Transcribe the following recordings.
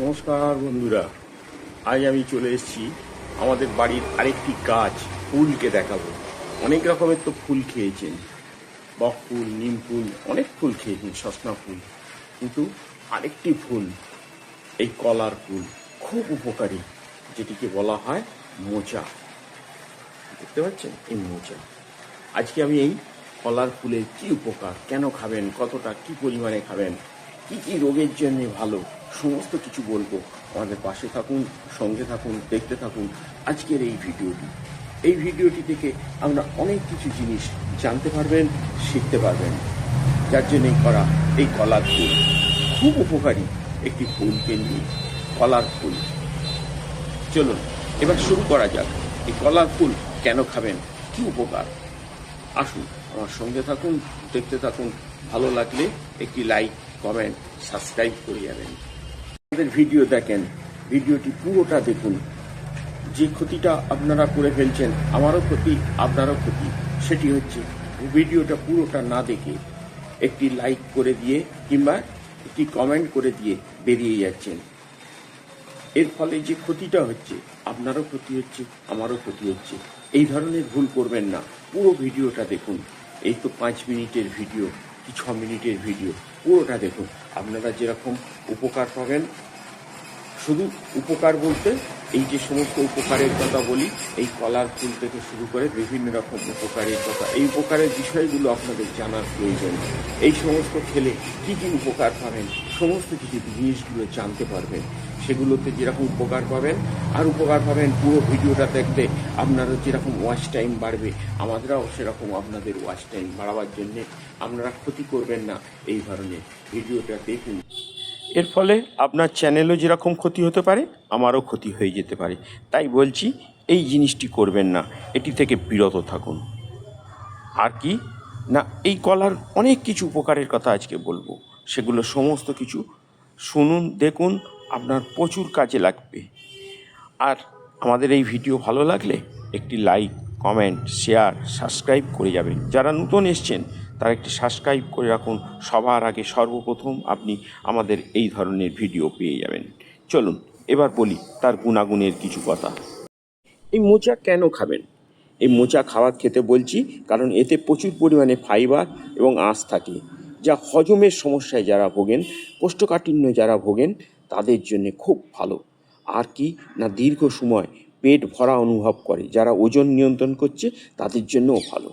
নমস্কার বন্ধুরা, আজ আমি চলে এসেছি আমাদের বাড়ির আরেকটি গাছ, ফুলকে দেখাবো। অনেক রকমের তো ফুল খেয়েছেন। বক ফুল, নিম ফুল, অনেক ফুল খেয়েছেন, সসনা ফুল। কিন্তু আরেকটি ফুল, এই কলার ফুল, খুব উপকারী, যেটিকে বলা হয় মোচা। দেখতে পাচ্ছেন? এই মোচা। আজকে আমি এই কলার ফুলের কি উপকার, কেন খাবেন, কতটা, কি পরিমাণে খাবেন কি কি রোগের জন্য ভালো? সমস্ত কিছু বলব। আমাদের পাশে থাকুন, সঙ্গে থাকুন, দেখতে থাকুন আজকের এই ভিডিওটি। এই ভিডিওটি থেকে আমরা অনেক কিছু জিনিস জানতে পারবেন, শিখতে পারবেন। যার জন্যই করা এই কলার ফুল। খুব উপকারী একটি ফুল নিয়ে কলার ফুল। চলুন, এবার শুরু করা যাক। এই কলার ফুল কেন খাবেন? কি উপকার? আসুন, আমার সঙ্গে থাকুন, দেখতে থাকুন। ভালো লাগলে একটি লাইক কমেন্ট সাবস্ক্রাইব করে যাবেন। আমাদের ভিডিও দেখেন, ভিডিওটি পুরোটা দেখুন। যে ক্ষতিটা আপনারা করে ফেলছেন, আমারও ক্ষতি, আপনারও ক্ষতি। সেটি হচ্ছে, ভিডিওটা পুরোটা না দেখে একটি লাইক করে দিয়ে কিংবা একটি কমেন্ট করে দিয়ে বেরিয়ে যাচ্ছেন। এর ফলে যে ক্ষতিটা হচ্ছে, আপনারও ক্ষতি হচ্ছে, আমারও ক্ষতি হচ্ছে। এই ধরনের ভুল করবেন না। পুরো ভিডিওটা দেখুন। এই তো পাঁচ মিনিটের ভিডিও, কি ছ মিনিটের ভিডিও। পুরোটা দেখুন। আপনারা যেরকম উপকার পাবেন শুধু উপকার বলতে এই যে সমস্ত উপকারের কথা বলি, এই কলার ফুল থেকে শুরু করে বিভিন্ন রকম উপকারের কথা, এই উপকারের বিষয়গুলো আপনাদের জানার প্রয়োজন। এই সমস্ত খেলে কি কি উপকার পাবেন, সমস্ত কিছু জিনিসগুলো জানতে পারবেন, সেগুলোতে যেরকম উপকার পাবেন, আর উপকার পাবেন পুরো ভিডিওটা দেখতে আপনারও যেরকম ওয়াচ টাইম বাড়বে, আমাদেরও সেরকম আপনাদের ওয়াচ টাইম বাড়াবার জন্যে আপনারা ক্ষতি করবেন না, এই ধরনের ভিডিওটা দেখুন। এর ফলে আপনার চ্যানেলও যেরকম ক্ষতি হতে পারে, আমারও ক্ষতি হয়ে যেতে পারে। তাই বলছি, এই জিনিসটি করবেন না, এটি থেকে বিরত থাকুন। আর কি? না, এই কলার অনেক কিছু উপকারের কথা আজকে বলব। সেগুলো সমস্ত কিছু শুনুন, দেখুন, আপনার প্রচুর কাজে লাগবে। আর আমাদের এই ভিডিও ভালো লাগলে একটি লাইক কমেন্ট শেয়ার সাবস্ক্রাইব করে যাবেন। যারা নতুন এসছেন তারা একটি সাবস্ক্রাইব করে রাখুন। সবার আগে সর্বপ্রথম আপনি আমাদের এই ধরনের ভিডিও পেয়ে যাবেন। চলুন, এবার বলি তার গুণাগুণের কিছু কথা। এই মোচা কেন খাবেন? এই মোচা খাবার খেতে বলছি কারণ এতে প্রচুর পরিমাণে ফাইবার এবং আঁশ থাকে, যা হজমের সমস্যায় যারা ভোগেন, কোষ্ঠকাঠিন্য যারা ভোগেন, তাদের জন্য খুব ভালো। আর কি না দীর্ঘ সময় পেট ভরা অনুভব করে, যারা ওজন নিয়ন্ত্রণ করছে, তাদের জন্যও ভালো।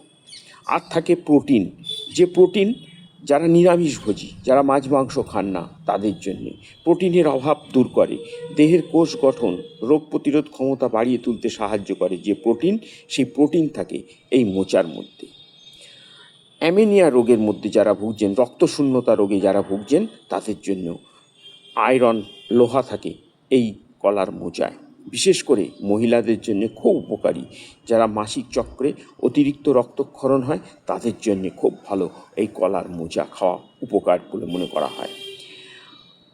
আর থাকে প্রোটিন। যে প্রোটিন যারা নিরামিষভোজী যারা মাছ, মাংস খান না, তাদের জন্যে। প্রোটিনের অভাব দূর করে। দেহের কোষ গঠন রোগ প্রতিরোধ ক্ষমতা বাড়িয়ে তুলতে সাহায্য করে যে প্রোটিন, সেই প্রোটিন থাকে এই মোচার মধ্যে। অ্যামেনিয়া রোগের মধ্যে যারা ভুগছেন, রক্তশূন্যতা রোগে যারা ভুগছেন, তাদের জন্য আয়রন, লোহা থাকে এই কলার মোচায়। বিশেষ করে মহিলাদের জন্য খুব উপকারী। যারা মাসিক চক্রে অতিরিক্ত রক্তক্ষরণ হয়, তাদের জন্য খুব ভালো এই কলার মোজা খাওয়া উপকার বলে মনে করা হয়।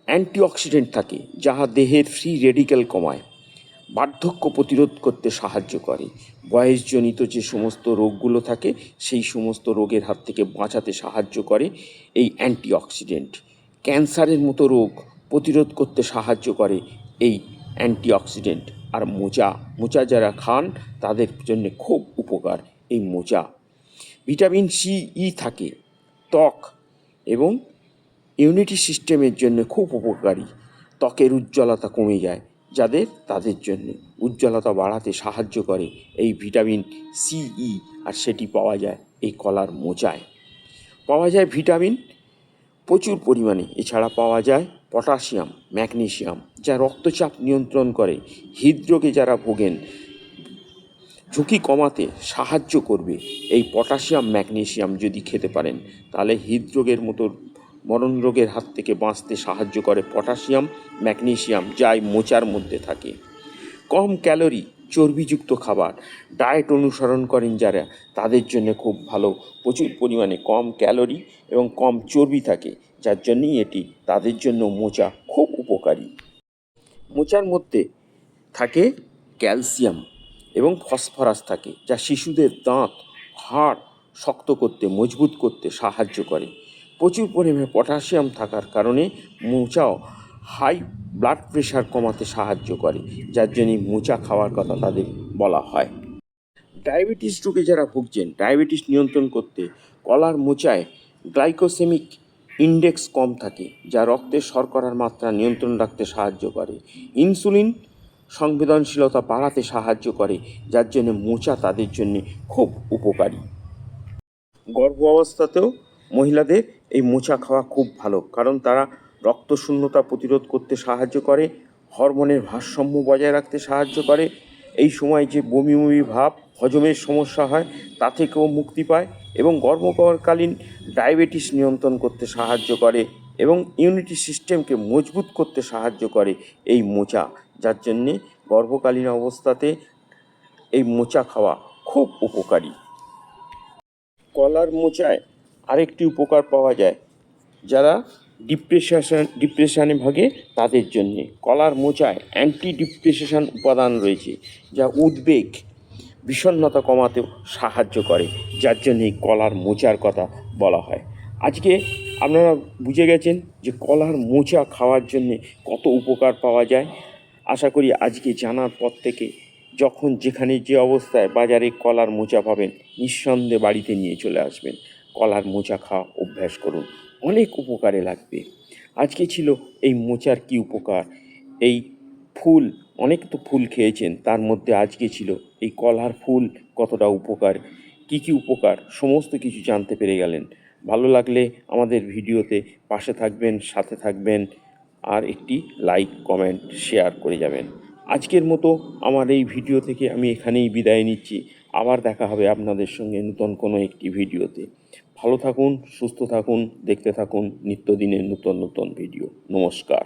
অ্যান্টিঅক্সিডেন্ট থাকে, যাহা দেহের ফ্রি রেডিক্যাল কমায়, বার্ধক্য প্রতিরোধ করতে সাহায্য করে। বয়সজনিত যে সমস্ত রোগগুলো থাকে, সেই সমস্ত রোগের হাত থেকে বাঁচাতে সাহায্য করে এই অ্যান্টিঅক্সিডেন্ট। ক্যান্সারের মতো রোগ প্রতিরোধ করতে সাহায্য করে এই অ্যান্টিঅক্সিডেন্ট। আর মোচা মোচা যারা খান, তাদের জন্য খুব উপকার এই মোচা। ভিটামিন সি, ই থাকে। ত্বক এবং ইমিউনিটি সিস্টেমের জন্য খুব উপকারী। ত্বকের উজ্জ্বলতা কমে যায়, যাদের, তাদের জন্য। উজ্জ্বলতা বাড়াতে সাহায্য করে এই ভিটামিন সিই আর সেটি পাওয়া যায় এই কলার মোচায়। পাওয়া যায় ভিটামিন প্রচুর পরিমাণে। এছাড়া পাওয়া যায় পটাশিয়াম, ম্যাগনেশিয়াম, যা রক্তচাপ নিয়ন্ত্রণ করে, হৃদরোগে যারা ভোগেন, ঝুঁকি কমাতে সাহায্য করবে। এই পটাশিয়াম, ম্যাগনেশিয়াম যদি খেতে পারেন, তাহলে হৃদরোগের মতো মরণ রোগের হাত থেকে বাঁচতে সাহায্য করে পটাশিয়াম, ম্যাগনেশিয়াম যা এই মোচার মধ্যে থাকে। কম ক্যালোরি চর্বিযুক্ত খাবার ডায়েট অনুসরণ করেন যারা, তাদের জন্য খুব ভালো, প্রচুর পরিমাণে কম ক্যালোরি এবং কম চর্বি থাকে। যার জন্যই এটি তাদের জন্য মোচা খুব উপকারী। মোচার মধ্যে থাকে ক্যালসিয়াম এবং ফসফরাস থাকে, যা শিশুদের দাঁত হাড় শক্ত করতে, মজবুত করতে সাহায্য করে। প্রচুর পরিমাণে পটাশিয়াম থাকার কারণে মোচাও হাই ব্লাড প্রেশার কমাতে সাহায্য করে, যার জন্য মোচা খাওয়ার কথা তাদের বলা হয়। ডায়াবেটিস রোগে যারা ভুগছেন, ডায়াবেটিস নিয়ন্ত্রণ করতে কলার মোচায় গ্লাইকোসেমিক ইন্ডেক্স কম থাকে, যা রক্তে শর্করার মাত্রা নিয়ন্ত্রণ রাখতে সাহায্য করে। ইনসুলিন সংবেদনশীলতা বাড়াতে সাহায্য করে, যার জন্য মোচা তাদের জন্য খুব উপকারী। গর্ভ অবস্থাতেও মহিলাদের এই মোচা খাওয়া খুব ভালো, কারণ তারা রক্তশূন্যতা প্রতিরোধ করতে সাহায্য করে, হরমোনের ভারসাম্য বজায় রাখতে সাহায্য করে এই সময় যে বমি বমি ভাব, হজমের সমস্যা হয়, তা থেকেও মুক্তি পায় এবং গর্ভকালীন ডায়াবেটিস নিয়ন্ত্রণ করতে সাহায্য করে এবং ইমিউনিটি সিস্টেমকে মজবুত করতে সাহায্য করে এই মোচা। যার জন্যে গর্ভকালীন অবস্থাতে এই মোচা খাওয়া খুব উপকারী। কলার মোচায় আরেকটি উপকার পাওয়া যায়, যারা ডিপ্রেশন ডিপ্রেশনে ভাগে তাদের জন্যে। কলার মোচায় অ্যান্টি ডিপ্রেশন উপাদান রয়েছে, যা উদ্বেগ, বিষণ্ণতা কমাতেও সাহায্য করে, যার জন্য এই কলার মোচার কথা বলা হয়। আজকে আপনারা বুঝে গেছেন যে কলার মোচা খাওয়ার জন্যে কত উপকার পাওয়া যায়। আশা করি আজকে জানার পর থেকে যখন যেখানে যে অবস্থায় বাজারে কলার মোচা পাবেন, নিঃসন্দেহে বাড়িতে নিয়ে চলে আসবেন। কলার মোচা খাওয়া অভ্যাস করুন। অনেক উপকারে লাগবে। আজকে ছিল এই মোচার কি উপকার? এই ফুল, অনেক তো ফুল খেয়েছেন, তার মধ্যে আজকে ছিল এই কলার ফুল কতটা উপকার, কি কি উপকার, সমস্ত কিছু জানতে পেরে গেলেন। ভালো লাগলে আমাদের ভিডিওতে পাশে থাকবেন, সাথে থাকবেন, আর একটি লাইক, কমেন্ট, শেয়ার করে যাবেন। আজকের মতো আমার এই ভিডিও থেকে আমি এখানেই বিদায় নিচ্ছি। আবার দেখা হবে আপনাদের সঙ্গে নতুন কোনো একটি ভিডিওতে। ভালো থাকুন সুস্থ থাকুন দেখতে থাকুন নিত্যদিনের নূতন নতুন ভিডিও নমস্কার।